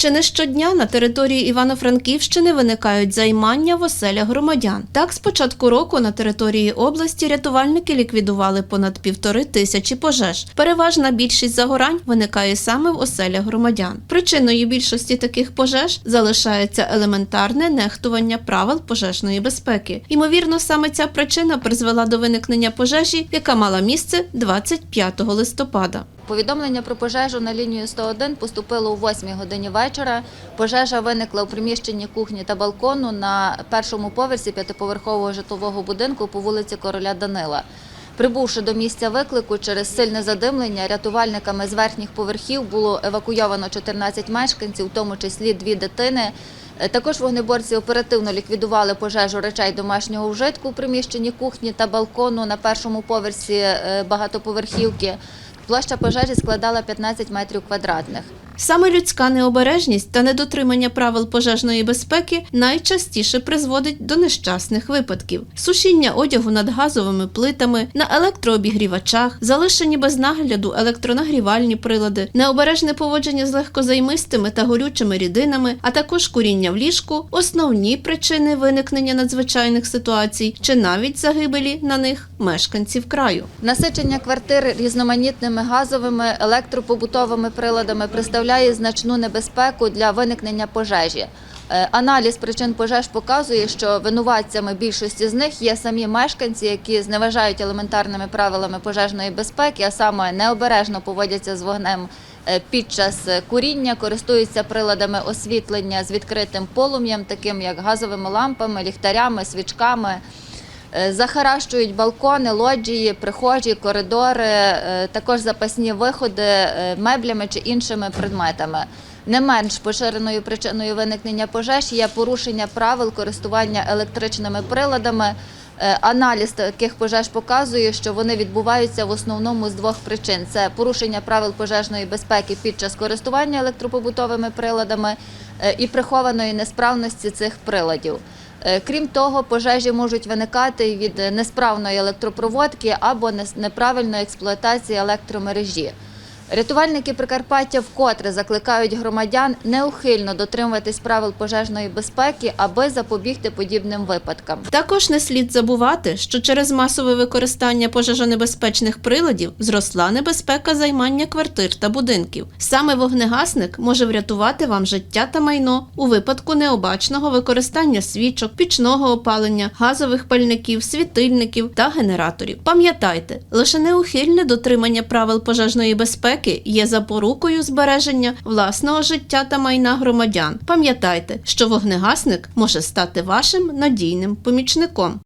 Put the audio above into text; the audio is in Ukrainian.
Чи не щодня на території Івано-Франківщини виникають займання в оселях громадян? Так, з початку року на території області рятувальники ліквідували понад півтори тисячі пожеж. Переважна більшість загорань виникає саме в оселях громадян. Причиною більшості таких пожеж залишається елементарне нехтування правил пожежної безпеки. Ймовірно, саме ця причина призвела до виникнення пожежі, яка мала місце 25 листопада. Повідомлення про пожежу на лінію 101 поступило о 8 годині вечора. Пожежа виникла у приміщенні кухні та балкону на першому поверсі п'ятиповерхового житлового будинку по вулиці Короля Данила. Прибувши до місця виклику через сильне задимлення, рятувальниками з верхніх поверхів було евакуйовано 14 мешканців, в тому числі дві дитини. Е, Також вогнеборці оперативно ліквідували пожежу речей домашнього вжитку у приміщенні кухні та балкону на першому поверсі е, багатоповерхівки. Площа пожежі складала 15 метрів квадратних. Саме людська необережність та недотримання правил пожежної безпеки найчастіше призводить до нещасних випадків: сушіння одягу над газовими плитами, на електрообігрівачах, залишені без нагляду електронагрівальні прилади, необережне поводження з легкозаймистими та горючими рідинами, а також куріння в ліжку основні причини виникнення надзвичайних ситуацій чи навіть загибелі на них мешканців краю. Насичення квартир різноманітними газовими електропобутовими приладами представляє значну небезпеку для виникнення пожежі. Е, Аналіз причин пожеж показує, що винуватцями більшості з них є самі мешканці, які зневажають елементарними правилами пожежної безпеки, а саме необережно поводяться з вогнем е, під час е, куріння, користуються приладами освітлення з відкритим полум'ям, таким як газовими лампами, ліхтарями, свічками. Е, Захаращують балкони, лоджії, прихожі, коридори, е, також запасні виходи е, меблями чи іншими предметами. Не менш поширеною причиною виникнення пожеж є порушення правил користування електричними приладами. Аналіз таких пожеж показує, що вони відбуваються в основному з двох причин: це порушення правил пожежної безпеки під час користування електропобутовими приладами і прихованої несправності цих приладів. Е, Крім того, пожежі можуть виникати від несправної електропроводки або неправильної експлуатації електромережі. Рятувальники Прикарпаття вкотре закликають громадян неухильно дотримуватись правил пожежної безпеки, аби запобігти подібним випадкам. Також не слід забувати, що через масове використання пожежонебезпечних приладів зросла небезпека займання квартир та будинків. Саме вогнегасник може врятувати вам життя та майно у випадку необачного використання свічок, пічного опалення, газових пальників, світильників та генераторів. Пам'ятайте, лише неухильне дотримання правил пожежної безпеки є запорукою збереження власного життя та майна громадян. Пам'ятайте, що вогнегасник може стати вашим надійним помічником.